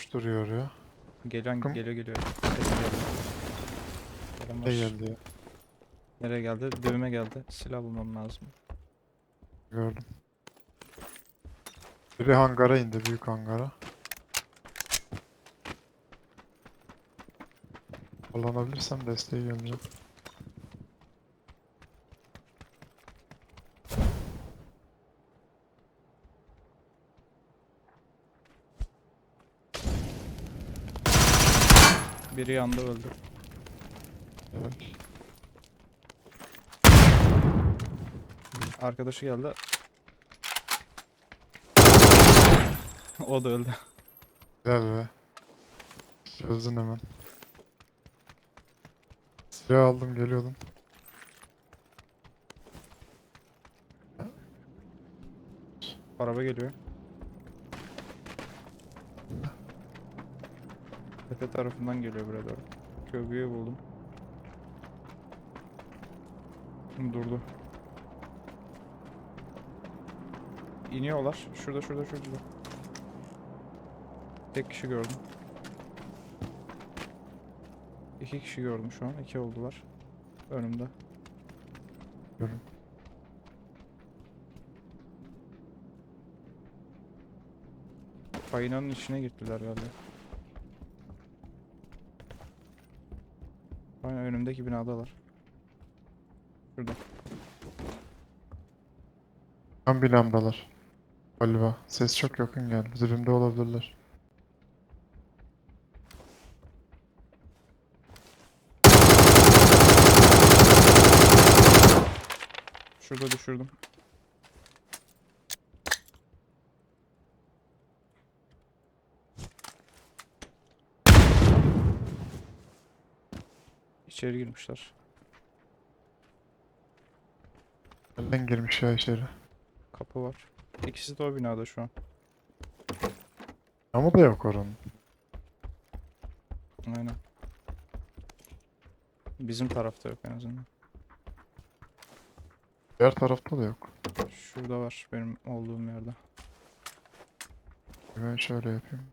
boş duruyor ya. Gelen Bakın. geliyor geliyor. Ses geldi. Ne ya? Nereye geldi? Dövüme geldi. Silah bulmam lazım. Gördüm. Biri hangara indi, büyük hangara. Kullanabilirsem desteği geleceğim. Biri yandı öldü. Evet. Arkadaşı geldi. o da öldü. Güzel be. Çözdün hemen. Silah aldım geliyordum. Araba geliyor. Tepe tarafından geliyor buraya doğru. Köprüyü buldum. Durdu. İniyorlar. Şurada şurada şurada. Tek kişi gördüm. İki kişi gördüm şu an. İki oldular. Önümde. Görün. Kaynanın içine gittiler galiba. Aynen önümdeki binadalar. Şurada. Tam binamdalar. Galiba. Ses çok yakın geldi. Dibimde olabilirler. Şurada düşürdüm. İçeri girmişler. Nereden girmiş ya içeri? Kapı var. İkisi de o binada şu an. Ama da yok oranın. Aynen. Bizim tarafta yok en azından. Diğer tarafta da yok. Şurada var benim olduğum yerde. Ben şöyle yapayım.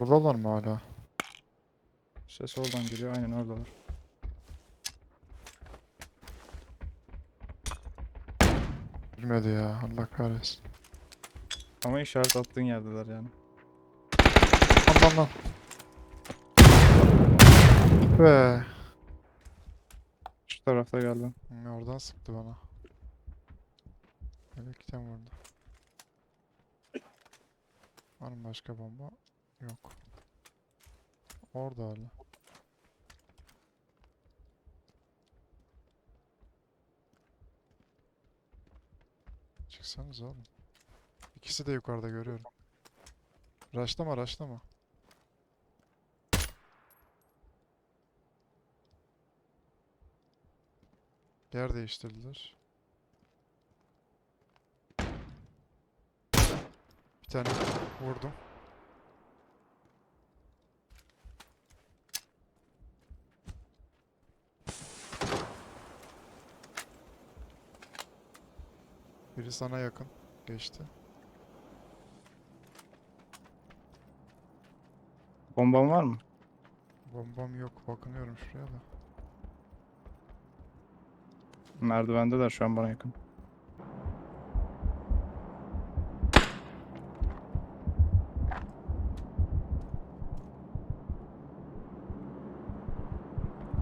Buradalar mı hala? Ses oradan geliyor. Aynen oradalar. Girmedi ya. Allah kahretsin. Ama işaret attığın yerdeler yani. Lan lan lan. Be. Şu tarafta geldi. Hı, Oradan sıktı bana. Elekten vurdu. Var mı başka bomba? Yok. Orada hala. Çıksanız oğlum. İkisi de yukarıda görüyorum. Raşlama raşlama. Yer değiştirdiler. Bir tane vurdum. Biri sana yakın geçti. Bomban var mı? Bombam yok. Bakınıyorum şuraya da. Merdivendeler şu an bana yakın.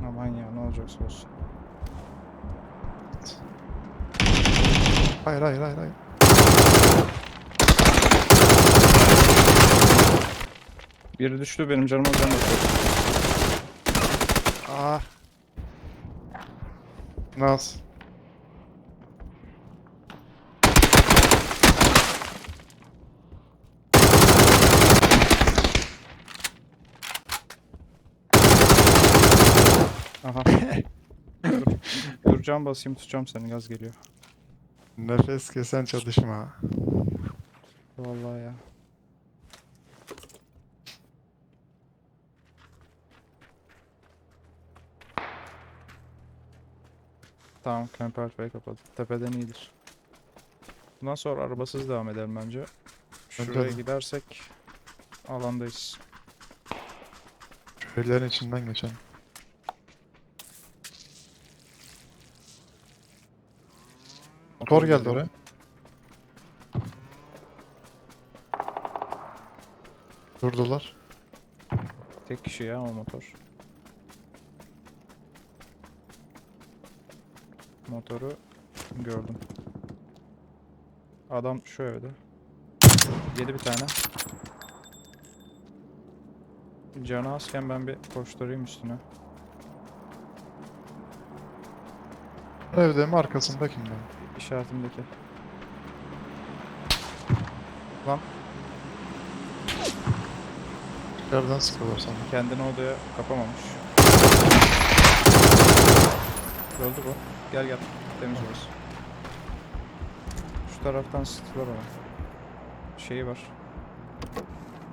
Aman ya ne olacaksa olsun. Hayır hayır hayır hayır. Biri düştü benim canıma can atıyor. Aa. Nasıl? Aha. dur, dur can basayım tutacağım seni gaz geliyor. Nefes kesen çatışma. Vallahi ya. Tamam Camper F'ye kapadı. Tepeden iyidir. Bundan sonra arabasız devam edelim bence. Şuraya de. gidersek alandayız. Şehirlerin içinden geçen. Motor geldi oraya. Durdular. Tek kişi ya o motor. Motoru gördüm. Adam şu evde. Yedi bir tane. Canı azken ben bir koşturayım üstüne. Evde mi arkasında kimde? İşaretimdeki. Lan Yerden sıkıyorlar sana. kendini odaya kapamamış. Öldü bu. Gel gel. Temiz orası. Şu taraftan sıktılar ona. Şeyi var.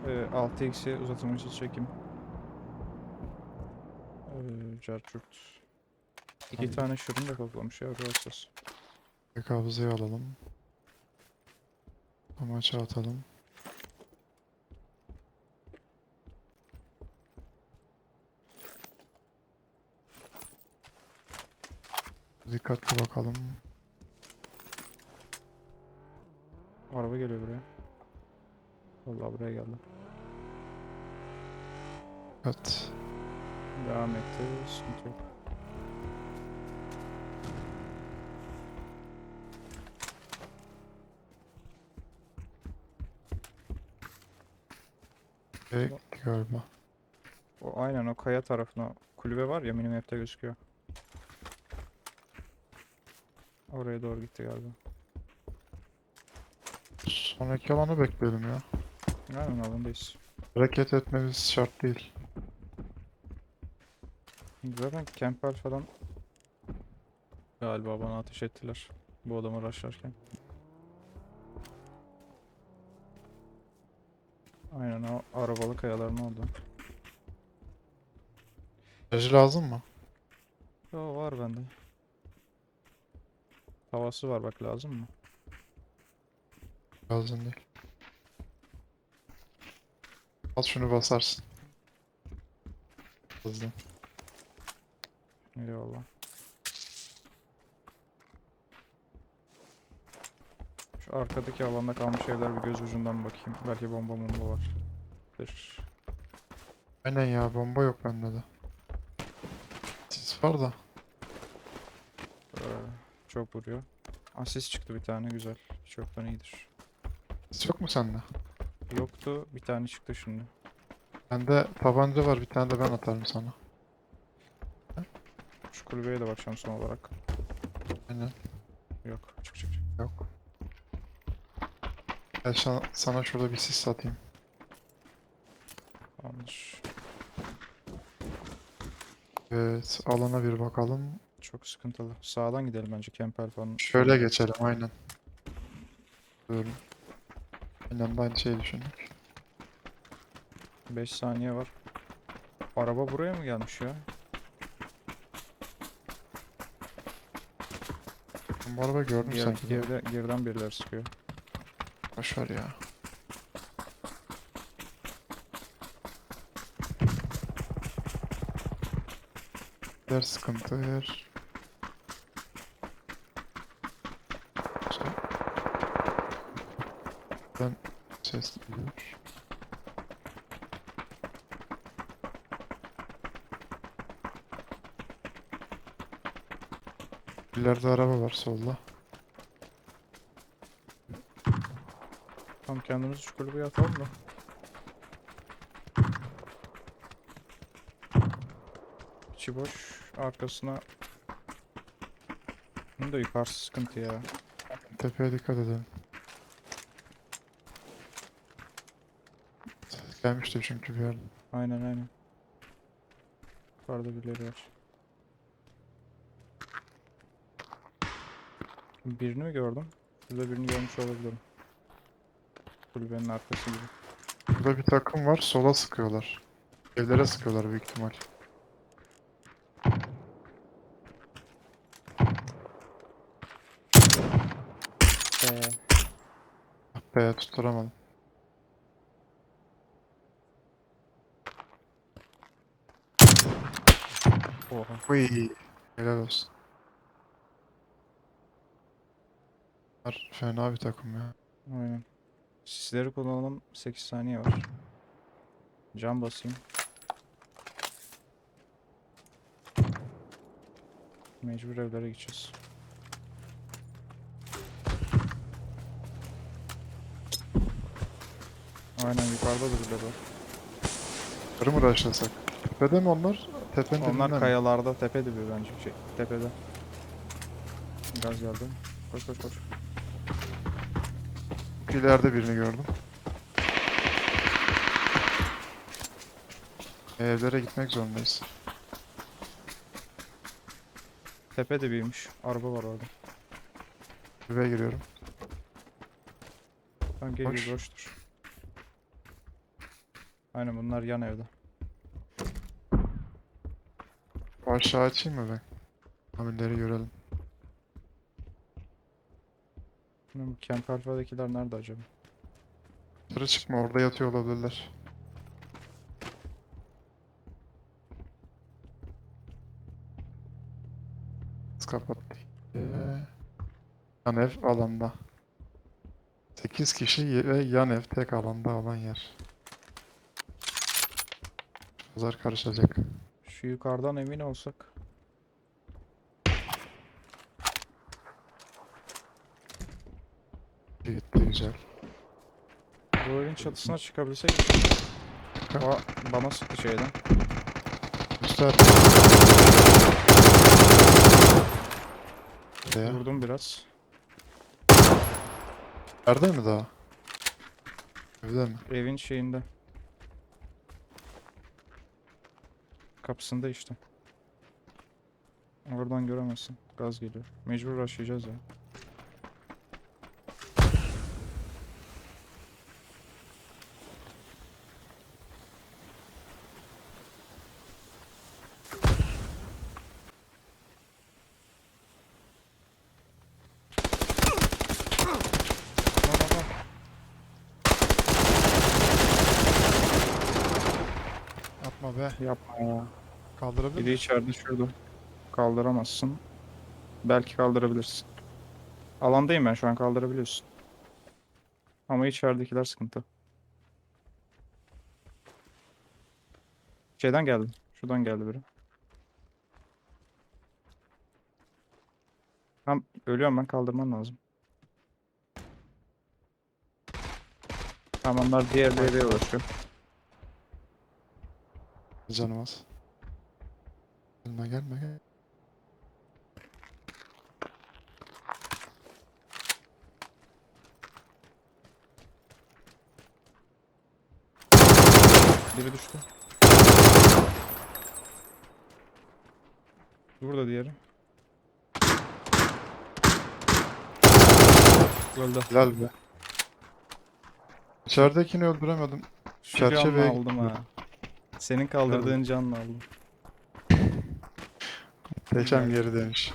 Ee, 6x'i uzatılmış çekeyim. Ee, Carchurt. İki tane şırın da toplamış ya rahatsız. Bir kabzayı alalım. Amaça atalım. Dikkatli bakalım. Araba geliyor buraya. Vallahi buraya geldi. Dikkat. Devam etti. Sıkıntı yok. Şeye gitti galiba. O aynen o kaya tarafına kulübe var ya minimap'te gözüküyor. Oraya doğru gitti galiba. Sonraki alanı bekleyelim ya. Aynen alandayız. Hareket etmemiz şart değil. Zaten Campbell falan galiba bana ateş ettiler. Bu adamı rushlarken. O arabalı kayaların oldu. Enerji lazım mı? Yo var bende. Havası var bak lazım mı? Lazım değil. Al şunu basarsın. Hızlı. Eyvallah. Şu arkadaki alanda kalmış evler bir göz ucundan bakayım. Belki bomba bomba var. Bir. Aynen ya bomba yok bende de. Sis var da. Ee, çok vuruyor. Asist çıktı bir tane güzel. Çoktan iyidir. Sis yok mu sende? Yoktu bir tane çıktı şimdi. Bende tabanca var bir tane de ben atarım sana. Şu kulübeye de bakacağım son olarak. Aynen Yok çık çık çık. yok. Ben sana, sana şurada bir sis atayım. Evet alana bir bakalım. Çok sıkıntılı. Sağdan gidelim bence Kempel falan. Şöyle geçelim aynen. Buyurun. Aynen de aynı şeyi düşündük. 5 saniye var. Araba buraya mı gelmiş ya? Ben bu araba gördüm Ger sanki. de. geride, geriden birileri sıkıyor. Boşver ya. Her sıkıntı her. Şey. Ben ses geliyor. İleride araba var solda. Tam kendimizi şu kulübeye atalım da. İçi boş. Arkasına... Bunun da yukarısı sıkıntı ya. Tepeye dikkat edelim. Gelmişti çünkü bir yerden. Aynen aynen. Yukarıda birileri var. Birini mi gördüm? Şurada birini görmüş olabilirim. Kulübenin arkası gibi. Burada bir takım var. Sola sıkıyorlar. Evlere sıkıyorlar büyük ihtimal. Be tutturamadım. Oha. Uy. Helal olsun. Fena bir takım ya. Aynen. Sisleri kullanalım. 8 saniye var. Cam basayım. Mecbur evlere gideceğiz. Aynen yukarıda da birileri var. Yarı mı rushlasak? Tepede mi onlar? Tepenin Onlar dibinden mi? kayalarda tepe dibi bence şey tepede. Gaz geldi. Koş koş koş. İleride birini gördüm. Evlere gitmek zorundayız. Tepe dibiymiş. Araba var orada. Eve giriyorum. Boş. gel boştur. Aynen bunlar yan evde. Aşağı açayım mı ben? Amirleri görelim. Bilmiyorum, Bu Camp Alpha'dakiler nerede acaba? Dışarı çıkma orada yatıyor olabilirler. Kapattık. Ee, yan ev alanda. 8 kişi ve yan ev tek alanda olan yer. Pazar karışacak. Şu yukarıdan emin olsak. Gitti güzel. Bu evin çatısına çıkabilsek. Aa, bana sıktı şeyden. Ya. Vurdum biraz. Nerede mi daha? Evde mi? Evin şeyinde. Kapısında işte. Oradan göremezsin. Gaz geliyor. Mecbur rushlayacağız ya. Atma be. Yapma ya. Kaldırabilir Biri miyim? içeride şurada. Kaldıramazsın. Belki kaldırabilirsin. Alandayım ben şu an kaldırabiliyorsun. Ama içeridekiler sıkıntı. Şeyden geldi. Şuradan geldi biri. Tam ölüyorum ben kaldırman lazım. Tamam onlar diğerleriyle uğraşıyor. Canım az. Gelme gelme gel. Biri düştü. Burada diğeri. Öldü. Helal be. İçeridekini öldüremedim. Şu Çerçeve canla aldım ha. Senin kaldırdığın canla aldım. Teşem geri demiş.